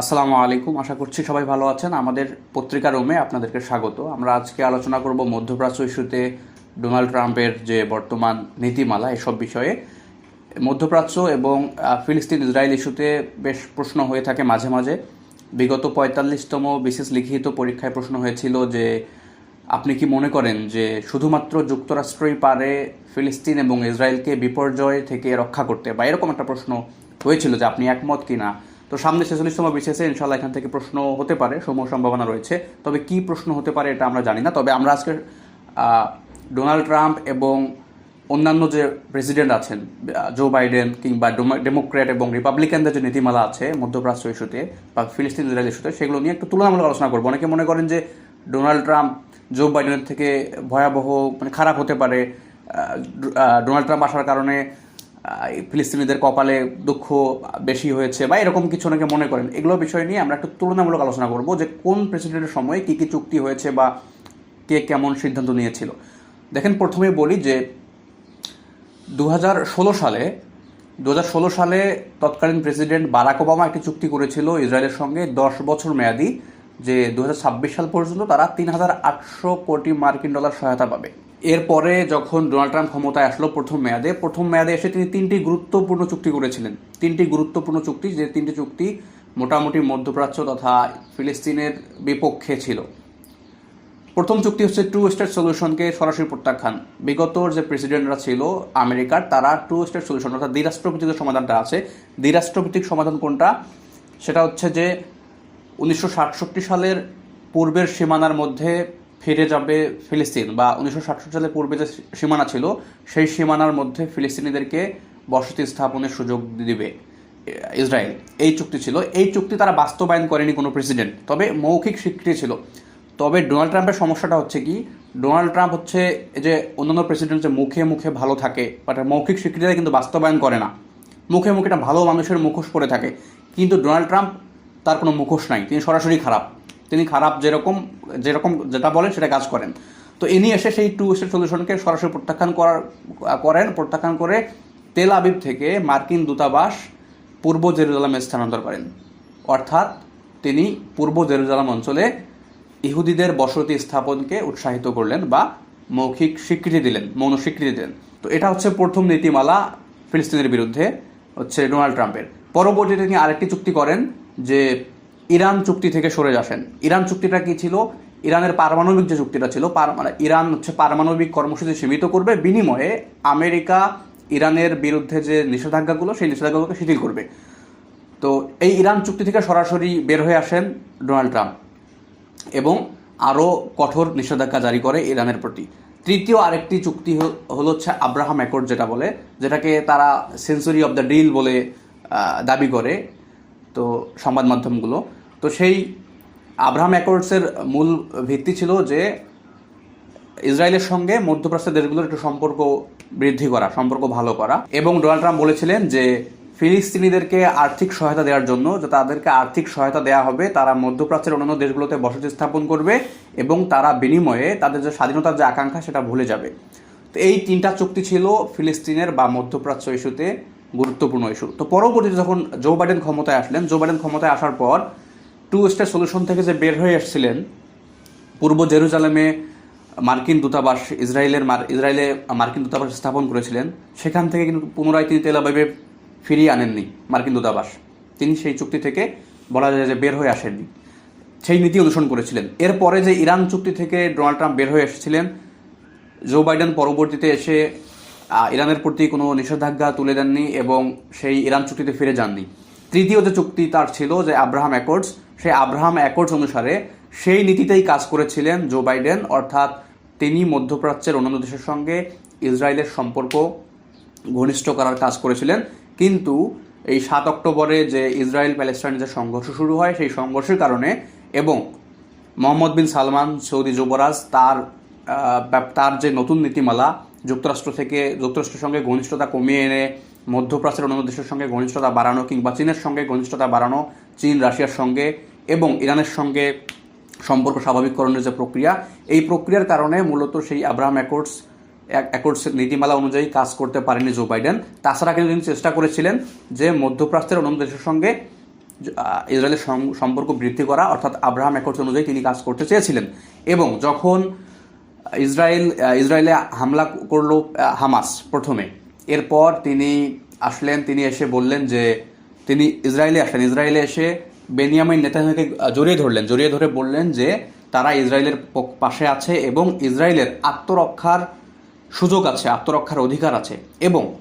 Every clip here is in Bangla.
আসসালামু আলাইকুম। আশা করছি সবাই ভালো আছেন। আমাদের পত্রিকা রুমে আপনাদেরকে স্বাগত। আমরা আজকে আলোচনা করব মধ্যপ্রাচ্য ইস্যুতে ডোনাল্ড ট্রাম্পের যে বর্তমান নীতিমালা, এসব বিষয়ে। মধ্যপ্রাচ্য এবং ফিলিস্তিন ইসরায়েল ইস্যুতে বেশ প্রশ্ন হয়ে থাকে মাঝে মাঝে। বিগত পঁয়তাল্লিশতম বিশেষ লিখিত পরীক্ষায় প্রশ্ন হয়েছিল যে, আপনি কি মনে করেন যে শুধুমাত্র যুক্তরাষ্ট্রই পারে ফিলিস্তিন এবং ইসরায়েলকে বিপর্যয় থেকে রক্ষা করতে? বা এরকম একটা প্রশ্ন হয়েছিল যে আপনি একমত কিনা? তো সামনে ছেচল্লিশতম বিশেষে ইনশাল্লাহ এখান থেকে প্রশ্ন হতে পারে, সমূহ সম্ভাবনা রয়েছে। তবে কি প্রশ্ন হতে পারে এটা আমরা জানি না। তবে আমরা আজকে ডোনাল্ড ট্রাম্প এবং অন্যান্য যে প্রেসিডেন্ট আছেন জো বাইডেন কিংবা ডেমো- ডেমোক্র্যাট এবং রিপাবলিকানদের যে নীতিমালা আছে, মধ্যপ্রাচ্য ইস্যুতে বা ফিলিস্তিন ইসরায়েল ইস্যুতে, সেগুলো নিয়ে একটু তুলনামূলক আলোচনা করব। অনেকে মনে করেন যে ডোনাল্ড ট্রাম্প জো বাইডেনের থেকে ভয়াবহ মানে খারাপ হতে পারে ডোনাল্ড ট্রাম্প আসার কারণে ফিলিস্তিনিদের কপালে দুঃখ বেশি হয়েছে বা এরকম কিছু অনেকে মনে করেন, এগুলো বিষয় নিয়ে আমরা একটু তুলনামূলক আলোচনা করব যে কোন প্রেসিডেন্টের সময় কী কী চুক্তি হয়েছে বা কে কেমন সিদ্ধান্ত নিয়েছিল। দেখেন, প্রথমে বলি যে দু হাজার ষোলো সালে দু ষোলো সালে তৎকালীন প্রেসিডেন্ট বারাক ওবামা একটি চুক্তি করেছিল ইসরায়েলের সঙ্গে দশ বছর মেয়াদি, যে দু হাজার ছাব্বিশ সাল পর্যন্ত তারা তিন হাজার আটশো কোটি মার্কিন ডলার সহায়তা পাবে। এরপরে যখন ডোনাল্ড ট্রাম্প ক্ষমতায় আসলো প্রথম মেয়াদে প্রথম মেয়াদে এসে তিনি তিনটি গুরুত্বপূর্ণ চুক্তি করেছিলেন। তিনটি গুরুত্বপূর্ণ চুক্তি, যে তিনটি চুক্তি মোটামুটি মধ্যপ্রাচ্য তথা ফিলিস্তিনের বিপক্ষে ছিল। প্রথম চুক্তি হচ্ছে টু স্টেট সলিউশনকে সরাসরি প্রত্যাখ্যান। বিগত যে প্রেসিডেন্টরা ছিল আমেরিকার, তারা টু স্টেট সলিউশন অর্থাৎ দ্বিরাষ্ট্রভিত্তিক যে সমাধানটা আছে। দ্বিরাষ্ট্রভিত্তিক সমাধান কোনটা? সেটা হচ্ছে যে উনিশশো সাতষট্টি সালের পূর্বের সীমানার মধ্যে ফিরে যাবে ফিলিস্তিন বা উনিশশো সালের পূর্বে যে সীমানা ছিল, সেই সীমানার মধ্যে ফিলিস্তিনিদেরকে বসতি স্থাপনের সুযোগ দিবে ইসরায়েল। এই চুক্তি ছিল। এই চুক্তি তারা বাস্তবায়ন করেনি কোনো প্রেসিডেন্ট তবে মৌখিক স্বীকৃতি ছিল। তবে ডোনাল্ড ট্রাম্পের সমস্যাটা হচ্ছে কি, ডোনাল্ড ট্রাম্প হচ্ছে যে অন্যান্য প্রেসিডেন্ট যে মুখে মুখে ভালো থাকে বাট মৌখিক স্বীকৃতিটা কিন্তু বাস্তবায়ন করে না। মুখে মুখে একটা ভালো মানুষের মুখোশ পরে থাকে। কিন্তু ডোনাল্ড ট্রাম্প তার কোনো মুখোশ নাই। তিনি সরাসরি খারাপ। তিনি খারাপ যেরকম যেরকম যেটা বলেন সেটা কাজ করেন। তো ইনি এসে সেই টু স্টেট সলিউশনকে সরাসরি প্রত্যাখ্যান করার, করেন, প্রত্যাখ্যান করে তেল আবিব থেকে মার্কিন দূতাবাস পূর্ব জেরুজালামে স্থানান্তর করেন। অর্থাৎ তিনি পূর্ব জেরুজালাম অঞ্চলে ইহুদিদের বসতি স্থাপনকে উৎসাহিত করলেন বা মৌখিক স্বীকৃতি দিলেন, মৌন স্বীকৃতি দিলেন। তো এটা হচ্ছে প্রথম নীতিমালা ফিলিস্তিনের বিরুদ্ধে হচ্ছে ডোনাল্ড ট্রাম্পের। পরবর্তীতে তিনি আরেকটি চুক্তি করেন যে ইরান চুক্তি থেকে সরে আসেন। ইরান চুক্তিটা কি ছিল? ইরানের পারমাণবিক যে চুক্তিটা ছিল মানে ইরান হচ্ছে পারমাণবিক কর্মসূচি সীমিত করবে, বিনিময়ে আমেরিকা ইরানের বিরুদ্ধে যে নিষেধাজ্ঞাগুলো, সেই নিষেধাজ্ঞাগুলোকে শিথিল করবে। তো এই ইরান চুক্তি থেকে সরাসরি বের হয়ে আসেন ডোনাল্ড ট্রাম্প এবং আরও কঠোর নিষেধাজ্ঞা জারি করে ইরানের প্রতি। তৃতীয় আরেকটি চুক্তি হলো হচ্ছে আব্রাহাম অ্যাকর্ড যেটা বলে, যেটাকে তারা সেঞ্চুরি অফ দ্য ডিল বলে দাবি করে। তো সংবাদ মাধ্যমগুলো। তো সেই আব্রাহাম অ্যাকর্ডসের মূল ভিত্তি ছিল যে ইসরায়েলের সঙ্গে মধ্যপ্রাচ্যের দেশগুলোর একটু সম্পর্ক বৃদ্ধি করা, সম্পর্ক ভালো করা। এবং ডোনাল্ড ট্রাম্প বলেছিলেন যে ফিলিস্তিনিদেরকে আর্থিক সহায়তা দেওয়ার জন্য, যে তাদেরকে আর্থিক সহায়তা দেওয়া হবে, তারা মধ্যপ্রাচ্যের অন্যান্য দেশগুলোতে বসতি স্থাপন করবে এবং তারা বিনিময়ে তাদের যে স্বাধীনতার যে আকাঙ্ক্ষা, সেটা ভুলে যাবে। তো এই তিনটা চুক্তি ছিল ফিলিস্তিনের বা মধ্যপ্রাচ্য ইস্যুতে। গুরুত্বপূর্ণ ইস্যু তো পরবর্তীতে যখন জো বাইডেন ক্ষমতায় আসলেন জো বাইডেন ক্ষমতায় আসার পর টু স্টেট সলিউশন থেকে যে বের হয়ে এসেছিলেন, পূর্ব জেরুজালেমে মার্কিন দূতাবাস, ইসরায়েলের ইসরায়েলে মার্কিন দূতাবাস স্থাপন করেছিলেন, সেখান থেকে কিন্তু পুনরায় তিনি তেল আবিবে ফিরিয়ে আনেননি মার্কিন দূতাবাস। তিনি সেই চুক্তি থেকে বলা যায় যে বের হয়ে আসেননি। সেই নীতি অনুসরণ করেছিলেন। এরপরে যে ইরান চুক্তি থেকে ডোনাল্ড ট্রাম্প বের হয়ে এসেছিলেন জো বাইডেন পরবর্তীতে এসে ইরানের প্রতি কোনো নিষেধাজ্ঞা তুলে দেননি এবং সেই ইরান চুক্তিতে ফিরে যাননি। তৃতীয় যে চুক্তি তার ছিল যে আব্রাহাম অ্যাকর্ডস, সেই আব্রাহাম অ্যাকর্ডস অনুসারে সেই নীতিতেই কাজ করেছিলেন জো বাইডেন, অর্থাৎ তিনি মধ্যপ্রাচ্যের অন্যান্য দেশের সঙ্গে ইসরায়েলের সম্পর্ক ঘনিষ্ঠ করার কাজ করেছিলেন। কিন্তু এই সাত অক্টোবরে যে ইসরায়েল প্যালেস্টাইন যে সংঘর্ষ শুরু হয়, সেই সংঘর্ষের কারণে এবং মোহাম্মদ বিন সালমান সৌদি যুবরাজ তার তার যে নতুন নীতিমালা যুক্তরাষ্ট্র থেকে, যুক্তরাষ্ট্রের সঙ্গে ঘনিষ্ঠতা কমিয়ে এনে মধ্যপ্রাচ্যের অন্যান্য দেশের সঙ্গে ঘনিষ্ঠতা বাড়ানো কিংবা চীনের সঙ্গে ঘনিষ্ঠতা বাড়ানো চীন, রাশিয়ার সঙ্গে এবং ইরানের সঙ্গে সম্পর্ক স্বাভাবিককরণের যে প্রক্রিয়া, এই প্রক্রিয়ার কারণে মূলত সেই আব্রাহাম অ্যাকর্ডস অ্যাকর্ডসের নীতিমালা অনুযায়ী কাজ করতে পারেনি জো বাইডেন। তাছাড়া কিন্তু তিনি চেষ্টা করেছিলেন যে মধ্যপ্রাচ্যের অন্য দেশের সঙ্গে ইসরায়েলের সম্পর্ক বৃদ্ধি করা, অর্থাৎ আব্রাহাম একর্স অনুযায়ী তিনি কাজ করতে চেয়েছিলেন। এবং যখন ইসরায়েল ইসরায়েলে হামলা করল হামাস প্রথমে। এরপর তিনি আসলেন তিনি এসে বললেন যে তিনি ইসরায়েলে আসলেন ইসরায়েলে এসে বেনিয়ামিন আহ, জড়িয়ে ধরলেন। জড়িয়ে ধরে বললেন যে তারা ইসরায়েলের পাশে আছে এবং ইসরায়েলের আত্মরক্ষার সুযোগ আছে আত্মরক্ষার অধিকার আছে এবং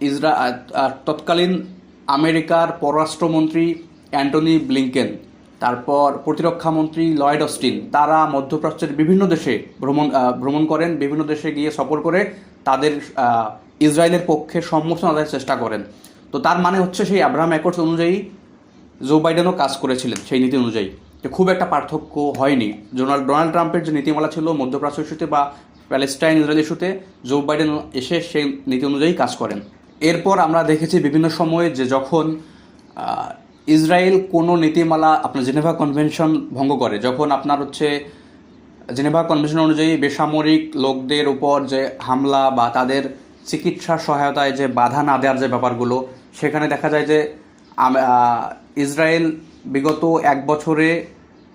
ইসরা তৎকালীন আমেরিকার পররাষ্ট্রমন্ত্রী অ্যান্টনি ব্লিংকেন তারপর প্রতিরক্ষা মন্ত্রী লয়েড অস্টিন তারা মধ্যপ্রাচ্যের বিভিন্ন দেশে ভ্রমণ ভ্রমণ করেন, বিভিন্ন দেশে গিয়ে সফর করে তাদের ইসরায়েলের পক্ষে সমর্থন আদায়ের চেষ্টা করেন। তো তার মানে হচ্ছে সেই আব্রাহাম অ্যাকর্ডস অনুযায়ী জো বাইডেনও কাজ করেছিলেন সেই নীতি অনুযায়ী। যে খুব একটা পার্থক্য হয়নি। ডোনাল্ড ডোনাল্ড ট্রাম্পের যে নীতিমালা ছিল মধ্যপ্রাচ্য ইস্যুতে বা প্যালেস্টাইন, ইসরায়েল ইস্যুতে, জো বাইডেন এসে সেই নীতি অনুযায়ী কাজ করেন। এরপর আমরা দেখেছি বিভিন্ন সময়ে যে যখন ইসরায়েল কোনো নীতিমালা আপনার জেনেভা কনভেনশন ভঙ্গ করে? যখন আপনার হচ্ছে জেনেভা কনভেনশন অনুযায়ী বেসামরিক লোকদের উপর যে হামলা বা তাদের চিকিৎসা সহায়তায় যে বাধা না দেওয়ার যে ব্যাপারগুলো, সেখানে দেখা যায় যে ইসরায়েল বিগত এক বছরে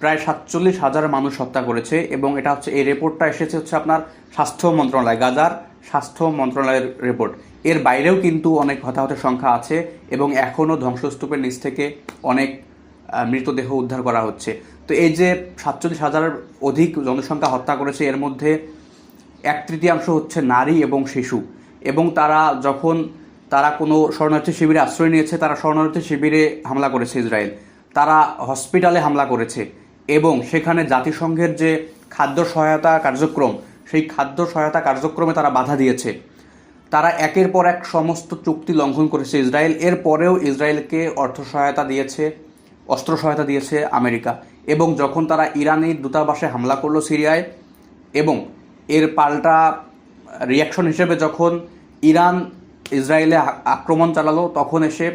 প্রায় সাতচল্লিশ হাজার মানুষ হত্যা করেছে এবং এটা হচ্ছে, এই রিপোর্টটা এসেছে হচ্ছে আপনার স্বাস্থ্য মন্ত্রণালয়, গাজার স্বাস্থ্য মন্ত্রণালয়ের রিপোর্ট এর বাইরেও কিন্তু অনেক হতাহতের সংখ্যা আছে এবং এখনও ধ্বংসস্তূপের নিচ থেকে অনেক মৃতদেহ উদ্ধার করা হচ্ছে। তো এই যে সাতচল্লিশ হাজারের অধিক জনসংখ্যা হত্যা করেছে, এর মধ্যে এক তৃতীয়াংশ হচ্ছে নারী এবং শিশু। এবং তারা যখন, তারা কোনো শরণার্থী শিবিরে আশ্রয় নিয়েছে, তারা শরণার্থী শিবিরে হামলা করেছে ইসরায়েল। তারা হসপিটালে হামলা করেছে এবং সেখানে জাতিসংঘের যে খাদ্য সহায়তা কার্যক্রম, সেই খাদ্য সহায়তা কার্যক্রমে তারা বাধা দিয়েছে। তারা একের পর এক সমস্ত চুক্তি লঙ্ঘন করেছে ইসরায়েল। এর পরেও ইসরায়েলকে অর্থ সহায়তা দিয়েছে, অস্ত্র সহায়তা দিয়েছে আমেরিকা। এবং যখন তারা ইরানের দূতাবাসে হামলা করল সিরিয়ায় এবং এর পাল্টা রিয়াকশন হিসেবে যখন ইরান ইসরায়েলে আক্রমণ চালালো, তখন এসে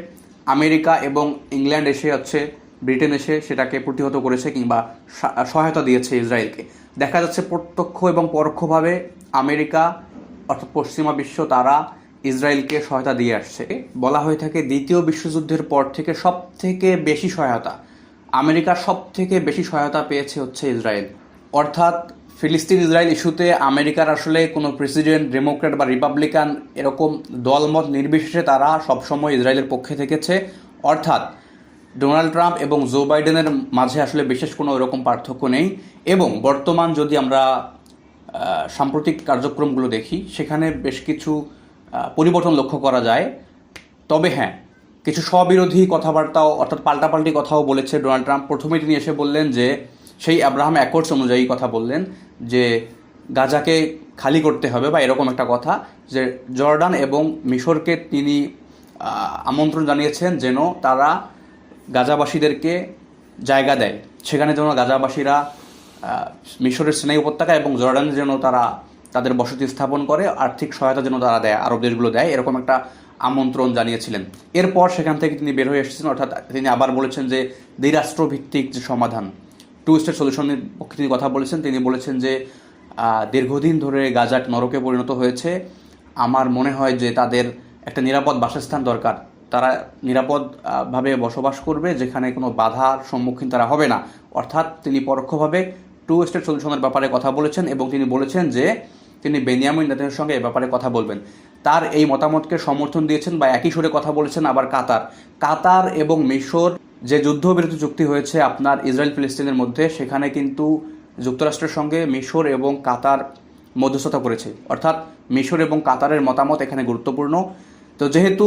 আমেরিকা এবং ইংল্যান্ড এসে হচ্ছে, ব্রিটেন এসে সেটাকে প্রতিহত করেছে কিংবা সহায়তা দিয়েছে ইসরায়েলকে। দেখা যাচ্ছে প্রত্যক্ষ এবং পরোক্ষভাবে আমেরিকা অর্থাৎ পশ্চিমা বিশ্ব তারা ইসরায়েলকে সহায়তা দিয়ে আসছে। বলা হয়ে থাকে দ্বিতীয় বিশ্বযুদ্ধের পর থেকে সব থেকে বেশি সহায়তা, আমেরিকার সব থেকে বেশি সহায়তা পেয়েছে হচ্ছে ইসরায়েল। অর্থাৎ ফিলিস্তিন ইসরায়েল ইস্যুতে আমেরিকার আসলে কোনো প্রেসিডেন্ট, ডেমোক্র্যাট বা রিপাবলিকান এরকম দলমত নির্বিশেষে তারা সবসময় ইসরায়েলের পক্ষে থেকেছে। অর্থাৎ ডোনাল্ড ট্রাম্প এবং জো বাইডেনের মাঝে আসলে বিশেষ কোনো এরকম পার্থক্য নেই। এবং বর্তমান যদি আমরা সাম্প্রতিক কার্যক্রমগুলো দেখি, সেখানে বেশ কিছু পরিবর্তন লক্ষ্য করা যায়। তবে হ্যাঁ কিছু স্ববিরোধী কথাবার্তাও, অর্থাৎ পাল্টাপাল্টি কথাও বলেছে ডোনাল্ড ট্রাম্প। প্রথমে তিনি এসে বললেন যে, সেই আব্রাহাম অ্যাকর্ডস অনুযায়ী কথা বললেন যে, গাজাকে খালি করতে হবে বা এরকম একটা কথা, যে জর্ডান এবং মিশরকে তিনি আমন্ত্রণ জানিয়েছেন যেন তারা গাজাবাসীদেরকে জায়গা দেয়। সেখানে যেন গাজাবাসীরা মিশরের সিনাই উপত্যকা এবং জর্ডানে যেন তারা তাদের বসতি স্থাপন করে, আর্থিক সহায়তা যেন তারা দেয়, আরব দেশগুলো দেয়, এরকম একটা আমন্ত্রণ জানিয়েছিলেন। এরপর সেখান থেকে তিনি বের হয়ে এসেছেন অর্থাৎ তিনি আবার বলেছেন যে দ্বিরাষ্ট্রভিত্তিক যে সমাধান টু স্টেট সলিউশনের পক্ষে তিনি কথা বলেছেন। তিনি বলেছেন যে দীর্ঘদিন ধরে গাজাট নরকে পরিণত হয়েছে। আমার মনে হয় যে তাদের একটা নিরাপদ বাসস্থান দরকার। তারা নিরাপদভাবে বসবাস করবে, যেখানে কোনো বাধার সম্মুখীন তারা হবে না। অর্থাৎ তিনি পরোক্ষভাবে টু স্টেট সলিউশনের ব্যাপারে কথা বলেছেন এবং তিনি বলেছেন যে তিনি বেনিয়ামিন নেতানের সঙ্গে এ ব্যাপারে কথা বলবেন। তার এই মতামতকে সমর্থন দিয়েছেন বা একই সুরে কথা বলেছেন আবার কাতার। কাতার এবং মিশর যে যুদ্ধবিরতি চুক্তি হয়েছে আপনার ইসরায়েল ফিলিস্তিনের মধ্যে, সেখানে কিন্তু যুক্তরাষ্ট্রের সঙ্গে মিশর এবং কাতার মধ্যস্থতা করেছে। অর্থাৎ মিশর এবং কাতারের মতামত এখানে গুরুত্বপূর্ণ। তো যেহেতু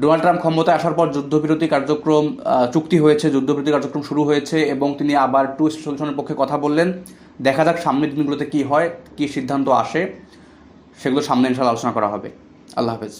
ডোনাল্ড ট্রাম্প ক্ষমতায় আসার পর যুদ্ধবিরতি কার্যক্রম চুক্তি হয়েছে, যুদ্ধবিরতি কার্যক্রম শুরু হয়েছে এবং তিনি আবার টু সলিউশনের পক্ষে কথা বললেন। দেখা যাক সামনের দিনগুলোতে কী হয়, কী সিদ্ধান্ত আসে, সেগুলো সামনে ইনশাল্লাহ আলোচনা করা হবে। আল্লাহ হাফেজ।